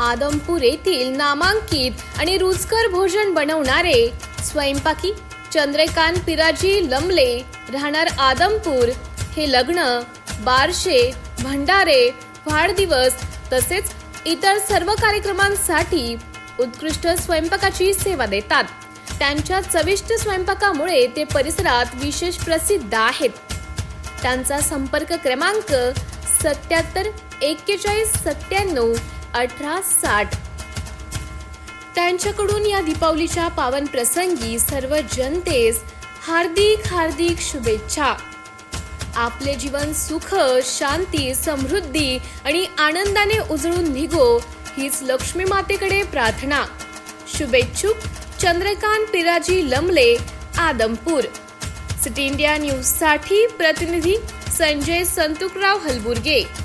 आदमपूर येथील नामांकित आणि रुचकर भोजन बनवणारे स्वयंपाकी चंद्रकांत पिराजी लमले राहणार आदमपूर. हे लग्न बारशे भंडारे वाढदिवस तसेच इतर सर्व कार्यक्रमांसाठी उत्कृष्ट स्वयंपाकाची सेवा देतात. त्यांच्या चविष्ट स्वयंपाकामुळे ते परिसरात विशेष प्रसिद्ध आहेत. त्यांचा संपर्क क्रमांक सत्याहत्तर एक्केचाळीस सत्त्याण्णव अठरा साठ. त्यांच्याकडून या दीपावलीच्या पावन प्रसंगी सर्व जनतेस हार्दिक हार्दिक शुभेच्छा. आपले जीवन सुख शांती समृद्धी आणि आनंदाने उजळून निघो हीच लक्ष्मी मातेकडे प्रार्थना. शुभेच्छुक चंद्रकांत पिराजी लमले आदमपूर. सिटी इंडिया न्यूजसाठी प्रतिनिधी संजय संतुकराव हलबुर्गे.